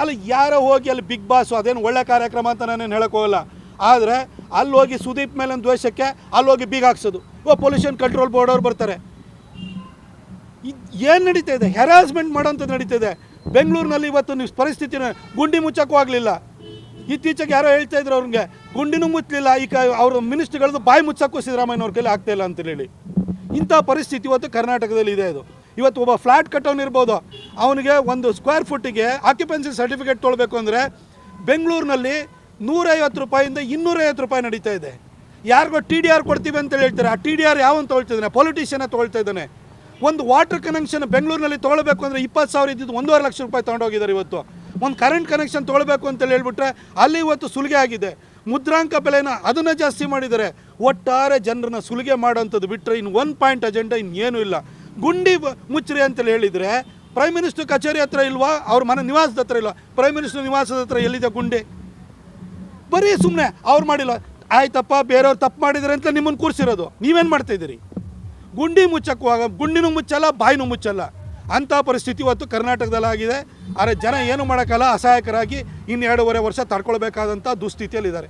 ಅಲ್ಲಿ ಯಾರೋ ಹೋಗಿ ಅಲ್ಲಿ ಬಿಗ್ ಬಾಸ್, ಅದೇನು ಒಳ್ಳೆ ಕಾರ್ಯಕ್ರಮ ಅಂತ ನಾನೇನು ಹೇಳಕ್ಕೆ ಹೋಗಲ್ಲ. ಆದರೆ ಅಲ್ಲಿ ಹೋಗಿ ಸುದೀಪ್ ಮೇಲಿನ ದ್ವೇಷಕ್ಕೆ ಅಲ್ಲಿ ಹೋಗಿ ಬೀಗ ಹಾಕ್ಸೋದು. ಓ ಪೊಲ್ಯೂಷನ್ ಕಂಟ್ರೋಲ್ ಬೋರ್ಡ್ ಅವ್ರು ಬರ್ತಾರೆ. ಏನು ನಡೀತಾ ಇದೆ? ಹೆರಾಸ್ಮೆಂಟ್ ಮಾಡೋಂಥದ್ದು ನಡೀತಾ ಇದೆ ಬೆಂಗಳೂರಿನಲ್ಲಿ ಇವತ್ತು ನೀವು ಪರಿಸ್ಥಿತಿನ ಗುಂಡಿ ಮುಚ್ಚಕ್ಕೂ ಆಗಲಿಲ್ಲ. ಇತ್ತೀಚೆಗೆ ಯಾರೋ ಹೇಳ್ತಾ ಇದ್ರು ಅವ್ರಿಗೆ, ಗುಂಡಿನೂ ಮುಚ್ಚಲಿಲ್ಲ ಈಗ ಅವ್ರ ಮಿನಿಸ್ಟ್ರಿಗಳದ್ದು ಬಾಯಿ ಮುಚ್ಚಕ್ಕೂ ಸಿದ್ದರಾಮಯ್ಯನವ್ರ ಕೈಲಿ ಆಗ್ತಾ ಇಲ್ಲ ಅಂತ ಹೇಳಿ ಇಂಥ ಪರಿಸ್ಥಿತಿ ಇವತ್ತು ಕರ್ನಾಟಕದಲ್ಲಿ ಇದೆ ಅದು. ಇವತ್ತು ಒಬ್ಬ ಫ್ಲ್ಯಾಟ್ ಕಟ್ಟೋನ್ ಇರ್ಬೋದು. ಅವನಿಗೆ ಒಂದು ಸ್ಕ್ವೇರ್ ಫುಟ್ಟಿಗೆ ಆಕ್ಯುಪೆನ್ಸಿ ಸರ್ಟಿಫಿಕೇಟ್ ತೊಗೊಳ್ಬೇಕು ಅಂದರೆ ಬೆಂಗಳೂರಿನಲ್ಲಿ ನೂರೈವತ್ತು ರೂಪಾಯಿಂದ ಇನ್ನೂರೈವತ್ತು ರೂಪಾಯಿ ನಡೀತಾ ಇದೆ. ಯಾರಿಗೋ ಟಿ ಡಿ ಆರ್ ಕೊಡ್ತೀವಿ ಅಂತ ಹೇಳ್ತಾರೆ? ಆ ಟಿ ಡಿ ಆರ್ ಯಾವನ್ ತೊಗೊಳ್ತಿದ್ದಾನೆ ಪೊಲಿಟಿಷಿಯನ್ನ ತೊಗೊಳ್ತಾ ಇದ್ದಾನೆ. ಒಂದು ವಾಟರ್ ಕನೆಕ್ಷನ್ ಬೆಂಗಳೂರಿನಲ್ಲಿ ತೊಗೊಳ್ಬೇಕು ಅಂದರೆ ಇಪ್ಪತ್ತು ಸಾವಿರ ಇದ್ದಿದ್ದು ಒಂದೂವರೆ ಲಕ್ಷ ರೂಪಾಯಿ ತೊಗೊಂಡೋಗಿದ್ದಾರೆ ಇವತ್ತು. ಒಂದು ಕರೆಂಟ್ ಕನೆಕ್ಷನ್ ತೊಗೊಳ್ಬೇಕು ಅಂತೇಳಿ ಹೇಳ್ಬಿಟ್ರೆ ಅಲ್ಲಿ ಇವತ್ತು ಸುಲಿಗೆ ಆಗಿದೆ. ಮುದ್ರಾಂಕ ಬೆಲೆನ ಅದನ್ನು ಜಾಸ್ತಿ ಮಾಡಿದ್ದಾರೆ. ಒಟ್ಟಾರೆ ಜನರನ್ನ ಸುಲಿಗೆ ಮಾಡೋಂಥದ್ದು ಬಿಟ್ಟರೆ ಇನ್ನು ಒನ್ ಪಾಯಿಂಟ್ ಅಜೆಂಡಾ ಇನ್ನೇನೂ ಇಲ್ಲ. ಗುಂಡಿ ಮುಚ್ಚ್ರಿ ಅಂತೇಳಿ ಹೇಳಿದರೆ ಪ್ರೈಮ್ ಮಿನಿಸ್ಟರ್ ಕಚೇರಿ ಹತ್ರ ಇಲ್ವಾ? ಅವ್ರ ಮನೆ ನಿವಾಸದ ಹತ್ರ ಇಲ್ವಾ? ಪ್ರೈಮ್ ಮಿನಿಸ್ಟರ್ ನಿವಾಸದ ಹತ್ರ ಎಲ್ಲಿದೆ ಗುಂಡೆ? ಬರೀ ಸುಮ್ಮನೆ ಅವ್ರು ಮಾಡಿಲ್ಲ. ಆಯ್ತಪ್ಪ, ಬೇರೆಯವ್ರು ತಪ್ಪು ಮಾಡಿದ್ರೆ ಅಂತ ನಿಮ್ಮನ್ನು ಕೂರಿಸಿರೋದು. ನೀವೇನು ಮಾಡ್ತಾಯಿದ್ದೀರಿ ಗುಂಡಿ ಮುಚ್ಚಕ್ಕೂ ಆಗ ಗುಂಡಿನೂ ಮುಚ್ಚಲ್ಲ, ಬಾಯಿನೂ ಮುಚ್ಚಲ್ಲ. ಅಂಥ ಪರಿಸ್ಥಿತಿ ಇವತ್ತು ಕರ್ನಾಟಕದಲ್ಲಿ ಆಗಿದೆ. ಆದರೆ ಜನ ಏನು ಮಾಡೋಕ್ಕಲ್ಲ, ಅಸಹಾಯಕರಾಗಿ ಇನ್ನೆರಡೂವರೆ ವರ್ಷ ತಡ್ಕೊಳ್ಬೇಕಾದಂಥ ದುಸ್ಥಿತಿಯಲ್ಲಿದ್ದಾರೆ.